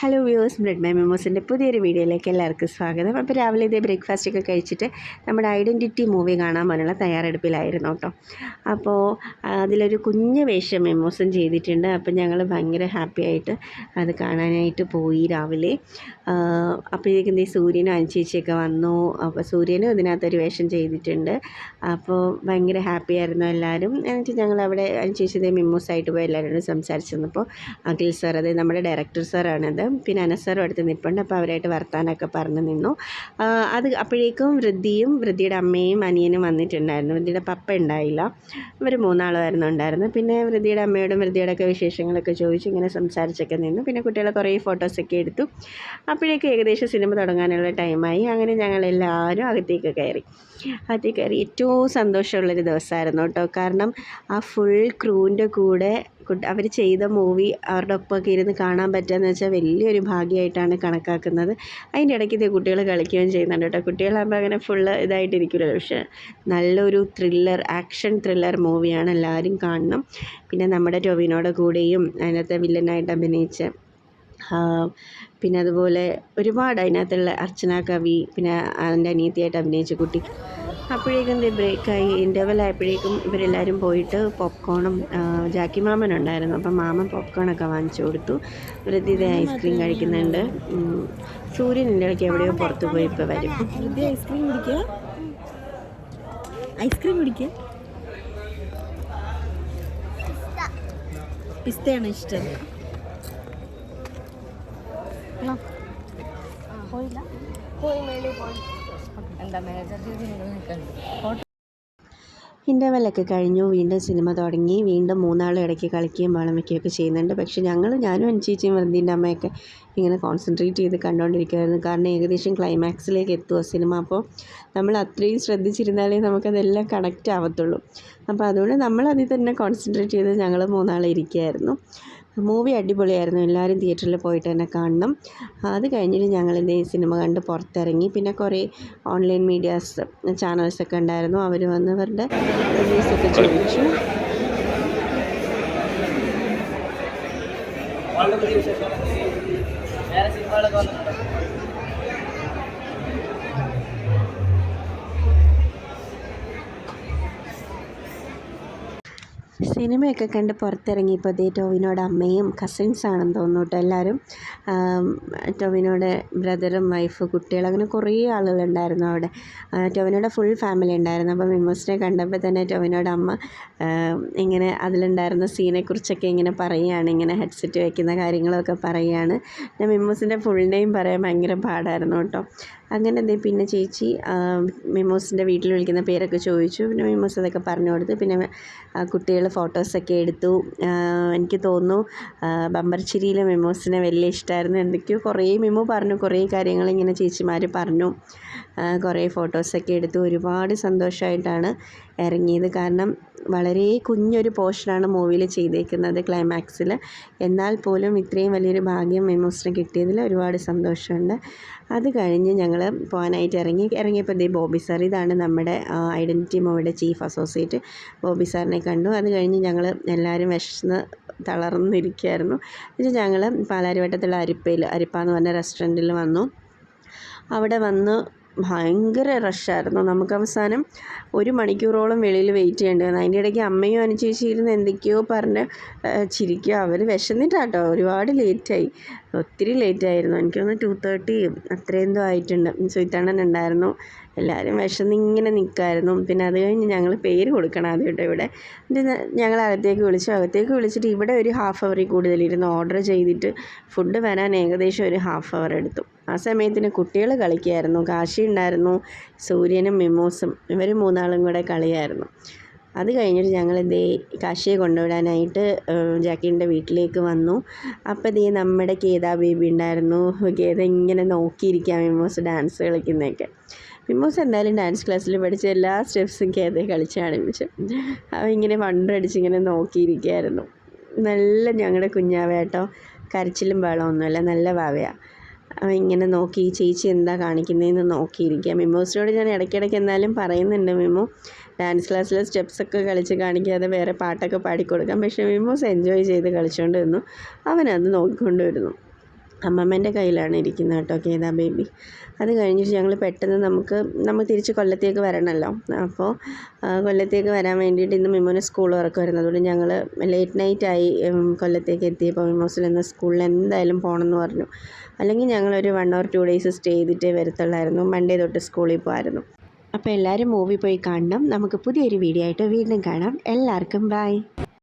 Hello viewers bread my മെമ്മോസിന്റെ പുതിയൊരു വീഡിയോയിലേക്ക് എല്ലാവർക്കും സ്വാഗതം. അപ്പോൾ രാവിലെ ഇതേ ബ്രേക്ക്ഫാസ്റ്റ് ഒക്കെ കഴിച്ചിട്ട് നമ്മുടെ ഐഡന്റിറ്റി മൂവി കാണാൻ പോലുള്ള തയ്യാറെടുപ്പിലായിരുന്നു കേട്ടോ. അപ്പോൾ അതിലൊരു കുഞ്ഞ് വേഷം മെമ്മോസും ചെയ്തിട്ടുണ്ട്. അപ്പോൾ ഞങ്ങൾ ഭയങ്കര ഹാപ്പി ആയിട്ട് അത് കാണാനായിട്ട് പോയി രാവിലെ. അപ്പോഴേക്കും ഈ സൂര്യനും അനുചേച്ചിയൊക്കെ വന്നു. അപ്പോൾ സൂര്യനും ഇതിനകത്തൊരു വേഷം ചെയ്തിട്ടുണ്ട്. അപ്പോൾ ഭയങ്കര ഹാപ്പി ആയിരുന്നു എല്ലാവരും. എന്നിട്ട് ഞങ്ങൾ അവിടെ അനുചേച്ചിതേ മെമ്മോസായിട്ട് പോയി എല്ലാവരോടും സംസാരിച്ചു വന്നപ്പോൾ അഖിൽ സാർ അതായത് നമ്മുടെ ഡയറക്ടർ സാറാണത് പിന്നെ അനസറും അടുത്ത് നിൽപ്പുണ്ട് അപ്പോൾ അവരായിട്ട് വർത്താനമൊക്കെ പറഞ്ഞു നിന്നു. അത് അപ്പോഴേക്കും വൃദ്ധിയും വൃദ്ധിയുടെ അമ്മയും അനിയനും വന്നിട്ടുണ്ടായിരുന്നു. വൃദ്ധിയുടെ പപ്പ ഉണ്ടായില്ല. ഇവർ മൂന്നാളുമായിരുന്നു ഉണ്ടായിരുന്നു പിന്നെ വൃദ്ധിയുടെ അമ്മയോടും വൃദ്ധിയുടെ ഒക്കെ വിശേഷങ്ങളൊക്കെ ചോദിച്ചു ഇങ്ങനെ സംസാരിച്ചൊക്കെ നിന്നു. പിന്നെ കുട്ടികളെ കുറേ ഫോട്ടോസൊക്കെ എടുത്തു. അപ്പോഴേക്കും ഏകദേശം സിനിമ തുടങ്ങാനുള്ള ടൈമായി അങ്ങനെ ഞങ്ങളെല്ലാവരും അകത്തേക്ക് കയറി. അകത്തേക്ക് കയറി. ഏറ്റവും സന്തോഷമുള്ളൊരു ദിവസമായിരുന്നു കേട്ടോ. കാരണം ആ ഫുൾ ക്രൂവിന്റെ കൂടെ അവർ ചെയ്ത മൂവി അവരുടെ ഒപ്പമൊക്കെ ഇരുന്ന് കാണാൻ പറ്റുകയെന്ന് വെച്ചാൽ വലിയൊരു ഭാഗ്യമായിട്ടാണ് കണക്കാക്കുന്നത്. അതിന്റെ ഇടയ്ക്ക് ഇത് കുട്ടികൾ കളിക്കുകയും ചെയ്യുന്നുണ്ട് കേട്ടോ. കുട്ടികളാകുമ്പോൾ അങ്ങനെ ഫുള്ള് ഇതായിട്ടിരിക്കില്ല പക്ഷേ നല്ലൊരു ത്രില്ലർ ആക്ഷൻ ത്രില്ലർ മൂവിയാണ് എല്ലാവരും കാണണം. പിന്നെ നമ്മുടെ ടൊവിനോടെ കൂടെയും അതിനകത്തെ വില്ലനായിട്ട് അഭിനയിച്ച പിന്നെ അതുപോലെ ഒരുപാട് അതിനകത്തുള്ള അർച്ചന കവി പിന്നെ അതിന്റെ അനിയത്തിയായിട്ട് അഭിനയിച്ച കുട്ടി അപ്പോഴേക്കും ഇത് ബ്രേക്കായി ഇന്റർവെൽ ആയപ്പോഴേക്കും ഇവരെല്ലാവരും പോയിട്ട് പോപ്കോണും ജാക്കി മാമൻ ഉണ്ടായിരുന്നു. അപ്പം മാമൻ പോപ്കോണൊക്കെ വാങ്ങിച്ചു കൊടുത്തു. വൃത്തി ഇത് ഐസ്ക്രീം കഴിക്കുന്നുണ്ട്. സൂര്യൻ എന്റെ ഇടയ്ക്ക് എവിടെയോ പുറത്ത് പോയി ഇപ്പോൾ വരും. ഐസ്ക്രീം കുടിക്കുക ഐസ്ക്രീം കുടിക്കുക പിസ്തയാണ് ഇഷ്ടം. പോയില്ല. പോയി മേളിൽ പോയി. എന്താ ഇന്റർവെല്ലൊക്കെ കഴിഞ്ഞു. വീണ്ടും സിനിമ തുടങ്ങി. വീണ്ടും മൂന്നാളും ഇടയ്ക്ക് കളിക്കുകയും വളം വയ്ക്കുകയൊക്കെ ചെയ്യുന്നുണ്ട്. പക്ഷേ ഞങ്ങൾ ഞാനും അനുചേച്ചിയും വൃന്ദീന്റെ അമ്മയൊക്കെ ഇങ്ങനെ കോൺസെൻട്രേറ്റ് ചെയ്ത് കണ്ടുകൊണ്ടിരിക്കുമായിരുന്നു കാരണം ഏകദേശം ക്ലൈമാക്സിലേക്ക് എത്തുക സിനിമ. അപ്പോൾ നമ്മൾ അത്രയും ശ്രദ്ധിച്ചിരുന്നാലേ നമുക്കതെല്ലാം കണക്റ്റ് ആവത്തുള്ളൂ. അപ്പോൾ അതുകൊണ്ട് നമ്മളതിൽ തന്നെ കോൺസെൻട്രേറ്റ് ചെയ്ത് ഞങ്ങൾ മൂന്നാളെ ഇരിക്കുകയായിരുന്നു. മൂവി അടിപൊളിയായിരുന്നു. എല്ലാവരും തിയേറ്ററിൽ പോയിട്ട് തന്നെ കാണണം. അത് കഴിഞ്ഞിട്ട് ഞങ്ങൾ ഈ സിനിമ കണ്ട് പുറത്തിറങ്ങി. പിന്നെ കുറേ ഓൺലൈൻ മീഡിയാസ് ചാനൽസൊക്കെ ഉണ്ടായിരുന്നു. അവർ വന്ന് അവരുടെ റിവ്യൂസൊക്കെ ചോദിച്ചു. വേറെ സിനിമകളൊക്കെ സിനിമയൊക്കെ കണ്ട് പുറത്തിറങ്ങിയപ്പോൾ ദേ ടോവിനോട് അമ്മയും കസിൻസ് ആണെന്ന് തോന്നുന്നു കേട്ടോ എല്ലാവരും. ടോവിനോടെ ബ്രദറും വൈഫ് കുട്ടികൾ അങ്ങനെ കുറേ ആളുകളുണ്ടായിരുന്നു അവിടെ. ടോവിനോടെ ഫുൾ ഫാമിലി ഉണ്ടായിരുന്നു. അപ്പോൾ മെമ്മോസിനെ കണ്ടപ്പോൾ തന്നെ ടോവിനോട് അമ്മ ഇങ്ങനെ അതിലുണ്ടായിരുന്ന സീനെക്കുറിച്ചൊക്കെ ഇങ്ങനെ പറയുകയാണ് ഇങ്ങനെ ഹെഡ്സെറ്റ് വയ്ക്കുന്ന കാര്യങ്ങളൊക്കെ പറയുകയാണ്. ഞാൻ മെമ്മോസിന്റെ ഫുൾ നെയിം പറയാൻ ഭയങ്കര പാടായിരുന്നു കേട്ടോ. അങ്ങനെ എന്തേ പിന്നെ ചേച്ചി മെമ്മോസിന്റെ വീട്ടിൽ വിളിക്കുന്ന പേരൊക്കെ ചോദിച്ചു. പിന്നെ മെമ്മോസ് അതൊക്കെ പറഞ്ഞു കൊടുത്ത്. പിന്നെ കുട്ടികൾ ഫോട്ടോസൊക്കെ എടുത്തു. എനിക്ക് തോന്നുന്നു ബമ്പർച്ചിരിയിലെ മെമ്മോസിനെ വലിയ ഇഷ്ടമായിരുന്നു എന്തൊക്കെയോ കുറേ മെമ്മോ പറഞ്ഞു കുറേ കാര്യങ്ങൾ ഇങ്ങനെ ചേച്ചിമാർ പറഞ്ഞു. കുറേ ഫോട്ടോസൊക്കെ എടുത്തു. ഒരുപാട് സന്തോഷമായിട്ടാണ് ഇറങ്ങിയത്. കാരണം വളരെ കുഞ്ഞൊരു പോർഷനാണ് മൂവിയിൽ ചെയ്തേക്കുന്നത് ക്ലൈമാക്സിൽ. എന്നാൽ പോലും ഇത്രയും വലിയൊരു ഭാഗ്യം മെമോസിന് കിട്ടിയതിൽ ഒരുപാട് സന്തോഷമുണ്ട്. അത് കഴിഞ്ഞ് ഞങ്ങൾ പോകാനായിട്ട് ഇറങ്ങി. ഇറങ്ങിയപ്പോൾ ദേ ബോബി സാർ ഇതാണ് നമ്മുടെ ഐഡന്റിറ്റി മൂവിയുടെ ചീഫ് അസോസിയേറ്റ്. ബോബി സാറിനെ കണ്ടു. അത് കഴിഞ്ഞ് ഞങ്ങൾ എല്ലാവരും വിശന്ന് തളർന്നിരിക്കുകയായിരുന്നു. എന്നിട്ട് ഞങ്ങൾ പാലാരിവട്ടത്തുള്ള അരിപ്പയിൽ അരിപ്പ എന്ന് പറഞ്ഞ റെസ്റ്റോറന്റിൽ വന്നു. അവിടെ വന്ന് ഭയങ്കര റഷായിരുന്നു നമുക്ക് അവസാനം ഒരു മണിക്കൂറോളം വെളിയിൽ വെയിറ്റ് ചെയ്യേണ്ടി വന്നു അതിന്റെ ഇടയ്ക്ക് അമ്മയും അനുചേച്ചിയിരുന്ന് എന്തൊക്കെയോ പറഞ്ഞ് ചിരിക്കുക. അവർ വിശന്നിട്ടാട്ടോ ഒരുപാട് ലേറ്റായി ഒത്തിരി ലേറ്റായിരുന്നു എനിക്കൊന്ന് ടു തേർട്ടി അത്രയെന്തോ ആയിട്ടുണ്ട്. സുയിത്തണ്ണൻ ഉണ്ടായിരുന്നു. എല്ലാവരും വിശന്നിങ്ങനെ നിൽക്കുമായിരുന്നു പിന്നെ അത് കഴിഞ്ഞ് ഞങ്ങൾ പേര് കൊടുക്കണം ആദ്യം കേട്ടോ ഇവിടെ ഞങ്ങൾ അകത്തേക്ക് വിളിച്ചു. അകത്തേക്ക് വിളിച്ചിട്ട് ഇവിടെ ഒരു ഹാഫ് അവറിൽ കൂടുതൽ ഇരുന്ന് ഓർഡർ ചെയ്തിട്ട് ഫുഡ് വരാൻ ഏകദേശം ഒരു ഹാഫ് അവർ എടുത്തു. ആ സമയത്തിന് കുട്ടികൾ കളിക്കുമായിരുന്നു കാശി ഉണ്ടായിരുന്നു. സൂര്യനും മിമോസും ഇവർ മൂന്നാളും കൂടെ കളിയായിരുന്നു. അത് കഴിഞ്ഞിട്ട് ഞങ്ങൾ ദേ കാശിയെ കൊണ്ടുവിടാനായിട്ട് ജാക്കീന്റെ വീട്ടിലേക്ക് വന്നു. അപ്പോൾ ദേ നമ്മുടെ കേദ ബേബി ഉണ്ടായിരുന്നു. കേദ ഇങ്ങനെ നോക്കിയിരിക്കാം മിമോസ് ഡാൻസ് കളിക്കുന്നതൊക്കെ. മിമോസ് എന്തായാലും ഡാൻസ് ക്ലാസ്സിൽ പഠിച്ച എല്ലാ സ്റ്റെപ്സും കേദ കളിച്ച് കാണിപ്പിച്ചു. അവ ഇങ്ങനെ വണ്ടടിച്ച് ഇങ്ങനെ നോക്കിയിരിക്കുകയായിരുന്നു നല്ല ഞങ്ങളുടെ കുഞ്ഞാവേട്ടോ കരച്ചിലും ബഹളമൊന്നുമില്ല. നല്ല വാവയാണ് ഇങ്ങനെ നോക്കി ചേച്ചി എന്താ കാണിക്കുന്നതെന്ന് നോക്കിയിരിക്കുക മിമോസിനോട് ഞാൻ ഇടയ്ക്കിടയ്ക്ക് എന്നാലും പറയുന്നുണ്ട് മിമോ ഡാൻസ് ക്ലാസ്സിലെ സ്റ്റെപ്സൊക്കെ കളിച്ച് കാണിക്കാതെ വേറെ പാട്ടൊക്കെ പാടിക്കൊടുക്കാം. പക്ഷേ മിമോസ് എൻജോയ് ചെയ്ത് കളിച്ചുകൊണ്ട് നിന്നു. അവനത് നോക്കിക്കൊണ്ട് വരുന്നു അമ്മമ്മേന്റെ കയ്യിലാണ് ഇരിക്കുന്നത് കേട്ടോ കേദാ ബേബി. അത് കഴിഞ്ഞിട്ട് ഞങ്ങൾ പെട്ടെന്ന് നമുക്ക് നമ്മൾ തിരിച്ച് കൊല്ലത്തേക്ക് വരണമല്ലോ. അപ്പോൾ കൊല്ലത്തേക്ക് വരാൻ വേണ്ടിയിട്ട് ഇന്ന് മിമോന് സ്കൂൾ തുറക്കുമായിരുന്നു അതുകൊണ്ട് ഞങ്ങൾ ലേറ്റ് നൈറ്റായി കൊല്ലത്തേക്ക് എത്തിയപ്പോൾ മിമോസിൽ നിന്ന് സ്കൂളിൽ എന്തായാലും പോകണമെന്ന് പറഞ്ഞു. അല്ലെങ്കിൽ ഞങ്ങളൊരു one or two days stay ചെയ്തിട്ടേ വരത്തുള്ളായിരുന്നു. മൺഡേ തൊട്ട് സ്കൂളിൽ പോകായിരുന്നു അപ്പോൾ എല്ലാവരും മൂവി പോയി കാണണം. നമുക്ക് പുതിയൊരു വീഡിയോ ആയിട്ട് വീണ്ടും കാണാം. എല്ലാവർക്കും ബൈ